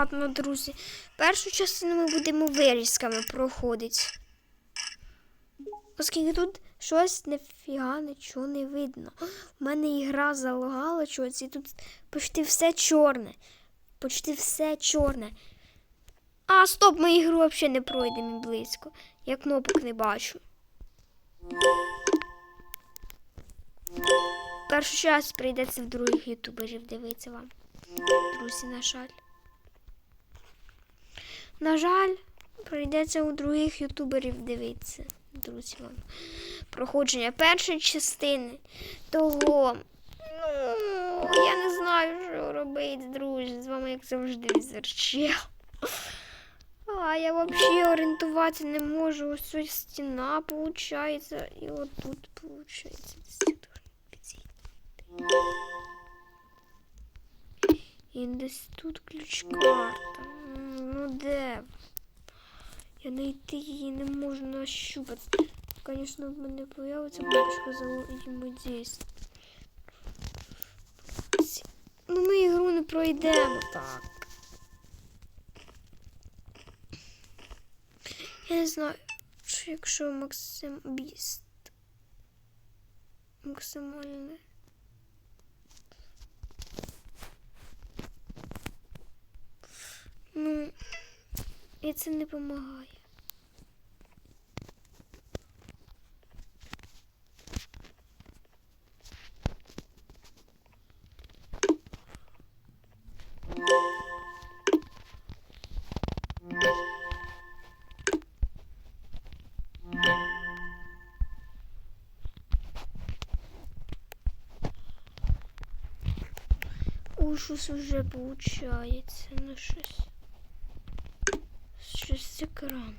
Ладно, друзі. Першу частину ми будемо вирізками проходити. Оскільки тут щось нефіга нічого не видно. У мене ігра залагала щось, і тут почти все чорне. Почти все чорне. А, стоп, ми ігру взагалі не пройдемо близько. Я кнопок не бачу. Першу час прийдеться в других ютуберів дивитися вам. Друзі, на жаль. На жаль, прийдеться у других ютуберів дивитися, друзі вам. Проходження першої частини того. Ну, я не знаю, що робити, друзі. З вами, як завжди, візерчел. А я взагалі орієнтуватися не можу. Ось ось стіна, виходить. І отут, виходить. І десь тут ключ-карта. М, Ну де? Я знайти її не можу нащупати. Звісно, в мене появиться бабушка взаємодействия. Ну ми ігру не пройдемо так. Я не знаю, що якщо Максим Біст. Максимальне. Ну, і це не допомагає. Ужас уже получается, ну щось. Щось з екрану.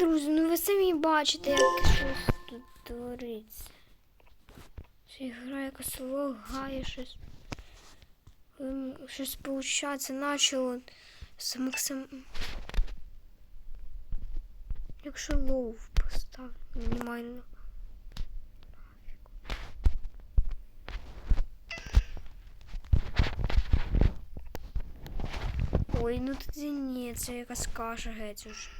Друзі, ну ви самі бачите, як щось тут твориться. Ця гра якось лагає щось. Ем, Щось получається, начало з Максим. Якщо лоу поставлю мінімально. Ой, ну тоді ні, це якась каша геть уже.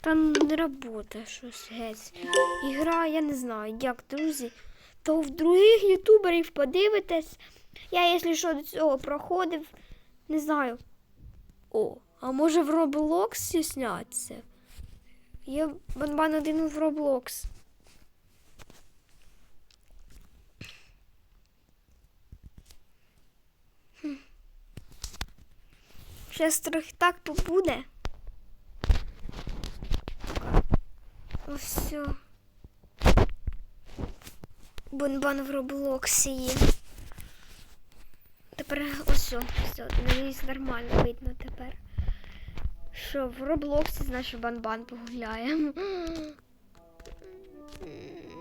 Та не работає щось геть. Ігра, я не знаю, як, друзі. То в других ютуберів подивитесь. Я, якщо що, до цього проходив, не знаю. О, а може в Roblox сняться? Є банбан один в Roblox. Щас трохи так побуде. Все. Бонбан в Роблоксі є. Тепер ось все. все. Надіюсь, нормально видно тепер. Що, в Роблоксі, значить, банбан погуляємо.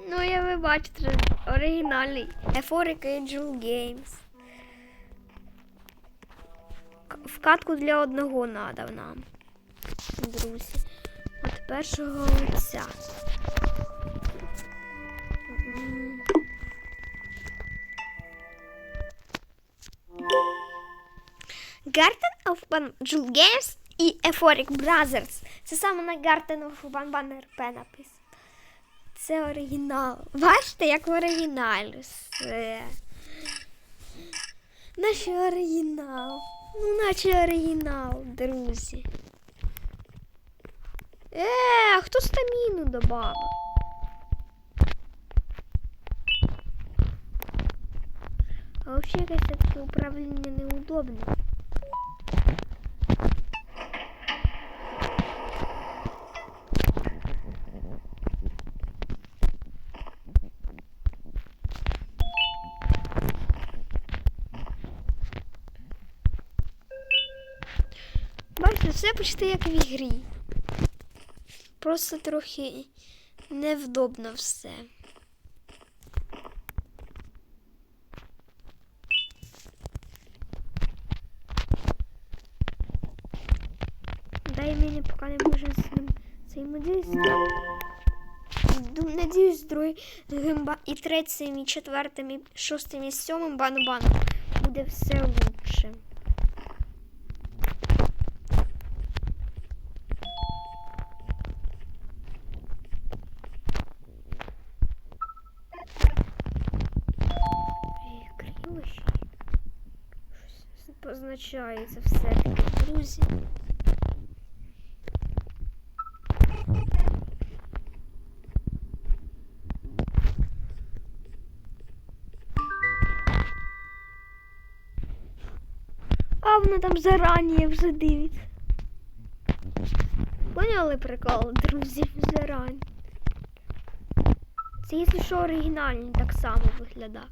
Ну, я ви бачите, оригінальний. Euphoric Angel Games. Вкатку для одного надав нам. Друзі. Першого лиця. Garden of Banjul Games і Euphoric Brothers. Це саме на Garden of Ban Ban RP написано. це оригінал. Бачите, як в оригіналі все. Наче оригінал. Ну, наче оригінал, друзі. Е, хто стаміну добавив? А вообще якесь таке управління неудобне. Бачите, все почти як в ігрі. Просто трохи невдобно все. Дай мені поки не можемо з ним. Ду- Надіюсь, другим і третім, і четвертим, і шостим, і сьомим бану-бану буде все лучше. Ей, криво ще. Щось позначається все-таки, друзі. А вона там зарані вже дивиться. Поняли прикол, друзі, зарані. Це, якщо що, оригінальний так само виглядає.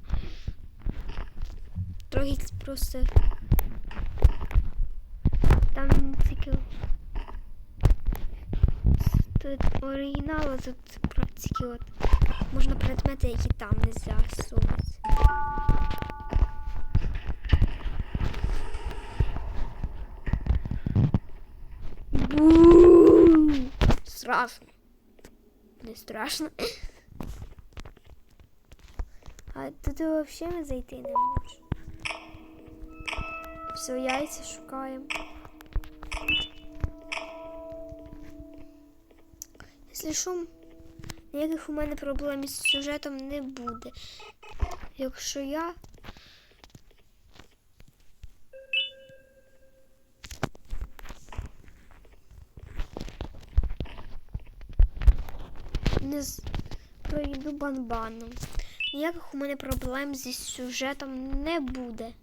Трохи просто. Там. Тут оригінал, тут тільки от. Можна предмети, які там не засовувати. Бу! Страшно. Не страшно. А тут взагалі зайти не можеш. Все, яйця шукаємо. Якщо що, ніяких у мене проблем із сюжетом не буде. Якщо я не пройду банбаном. Ніяких у мене проблем зі сюжетом не буде.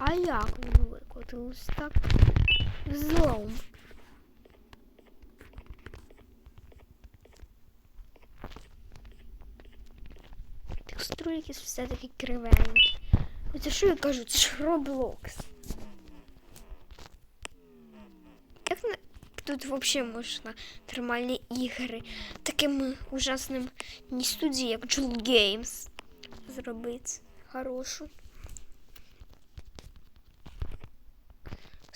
А як воно викотилось так? Злом. Текстури якісь все-таки кривенькі. Оце що я кажу? Це ж Roblox. Як на... тут взагалі можна нормальні ігри таким ужасним не студії, як Jewel Games зробити хорошу.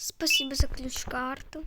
Спасибо за ключ-карту.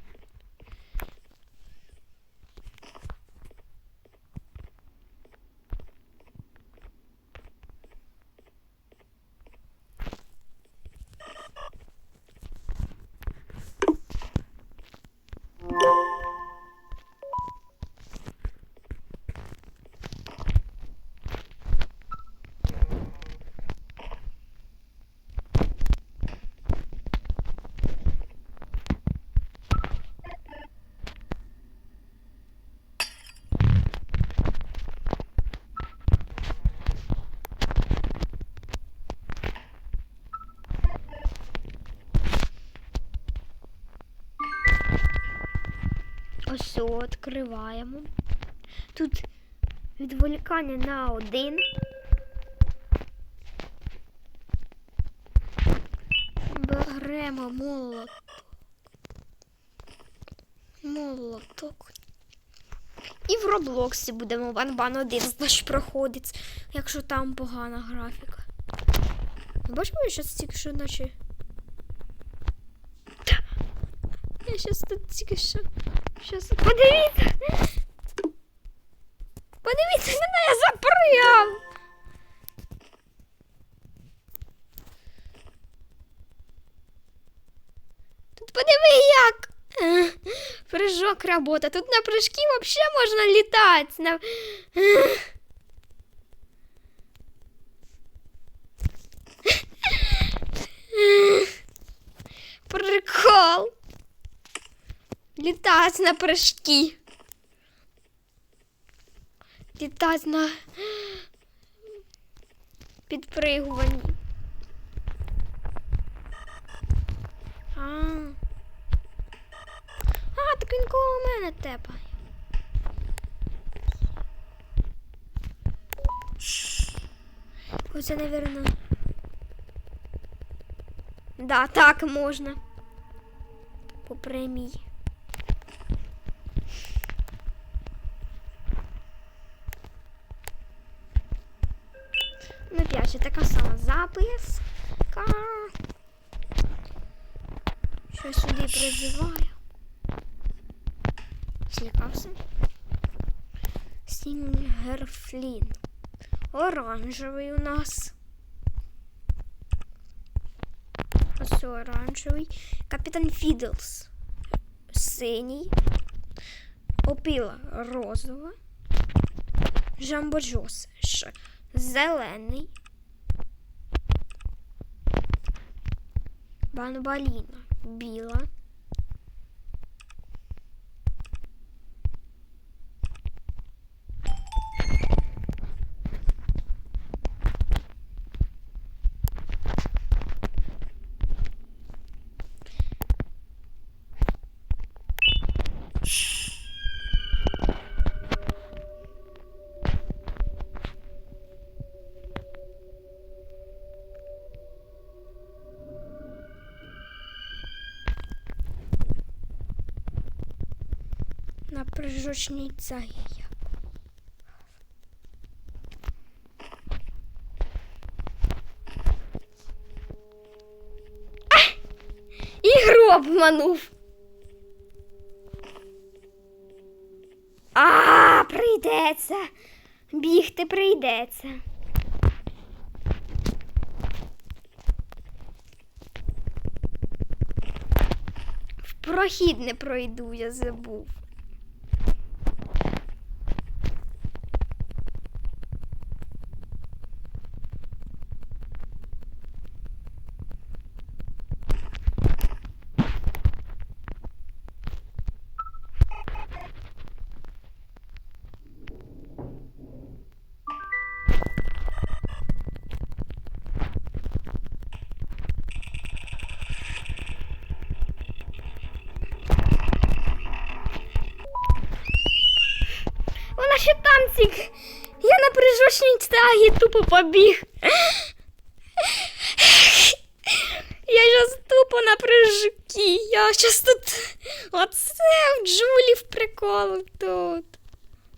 Ось відкриваємо. Тут Відволікання на один. Беремо молоток. Молоток. І в Роблоксі будемо банбан один значить проходить, якщо там погана графіка. Бачимо, я щас тільки що наче. Я щас тут тільки що. Щас. Подивіться! Подивіться, мене я заприяв! Тут подиви як. Прыжок работа. Тут на прыжки вообще можна летать. На... Е. Е. Прикол. Літати на прыжки. Літати на підпригуванні. А. А, так він коло мене тепає. Оце, наверное. Да, так можна. По премії. Записка. Що сюди призиваю. Злякався. Сінгерфлін. Оранжевий у нас. Ось оранжевий. Капітан Фідлс. Синій. Опіла розова. Жамбо Джос. Зелений. Банбаліна. Біла. Прыжочній цагі. Ігру обманув. А, прийдеться. Бігти прийдеться. В прохід не пройду, я забув. Ще танцик. Я на прыжочній тягі тупо побіг. Я сейчас тупо на прыжки. Я сейчас тут оце в джулі в прикол тут.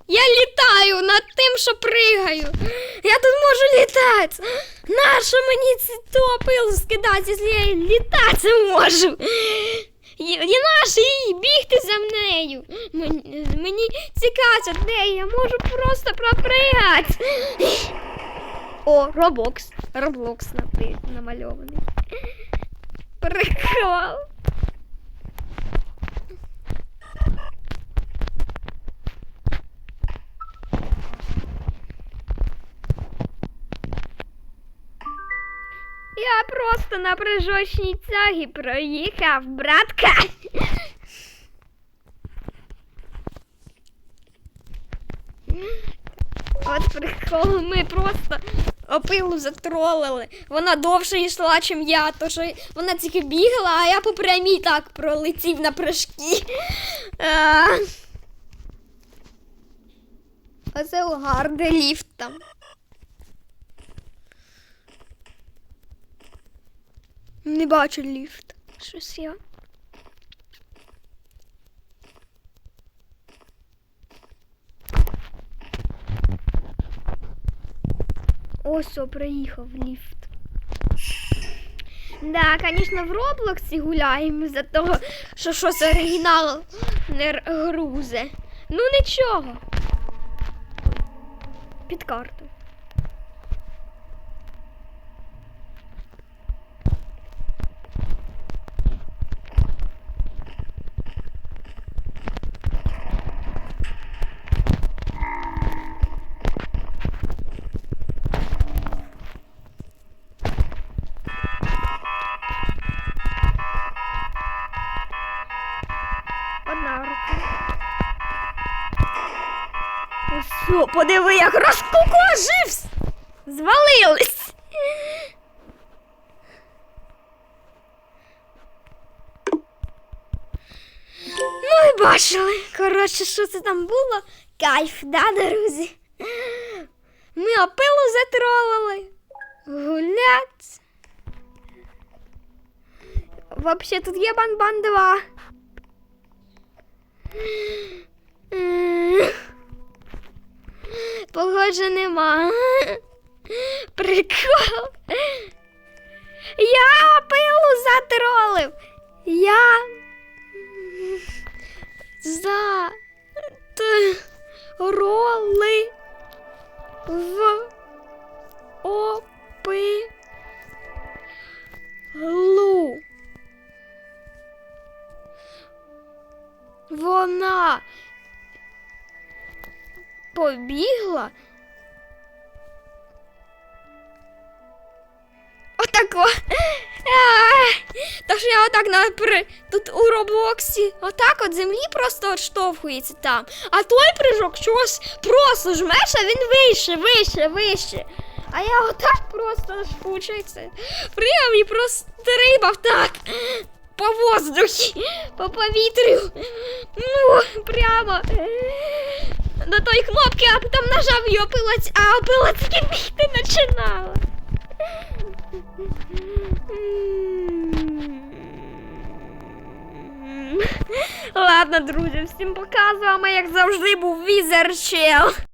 Я літаю над тим, що пригаю. Я тут можу літати. Нащо мені це топил скидати, якщо я літати можу? І, наш їй бігти за? Мені, мені цікаво, де я можу просто пропригати. О, Робокс. Роблокс намальований. Прикол. Я просто на прыжочній тягі проїхав, братка. От прикол, ми просто опилу затролили. Вона довше йшла, чим я, то вона тільки бігала, а я по прямій так пролетів на прыжки. А. А це угар, де ліфт там. Не бачу ліфт. Щось я. Ось, о, приїхав ліфт. Да, звісно, в Роблоксі гуляємо за того, що щось оригінал не грузе. Ну нічого. Під карту. О, подиви, як розкукожився. Звалились. Ну і бачили. Коротше, що це там було? Кайф, да, друзі? Ми опилу затролили. Гулять. Вообще тут є бан-бан 2. М. Погоджа нема. Прикол. Я пилу затролив. Я за роли в при... тут у Роблоксі отак от землі просто отштовхується там. А той прыжок чогось просто жмеш, а він вище, вище, вище. А я отак просто шпучиться. Прям і просто стрибав так. По воздухі, по повітрю. Ну, прямо до тої кнопки, а потім нажав і опилаць, а опила тільки бігти починала. Ладно, друзі, всім пока. З вами, як завжди, був Візер Чел.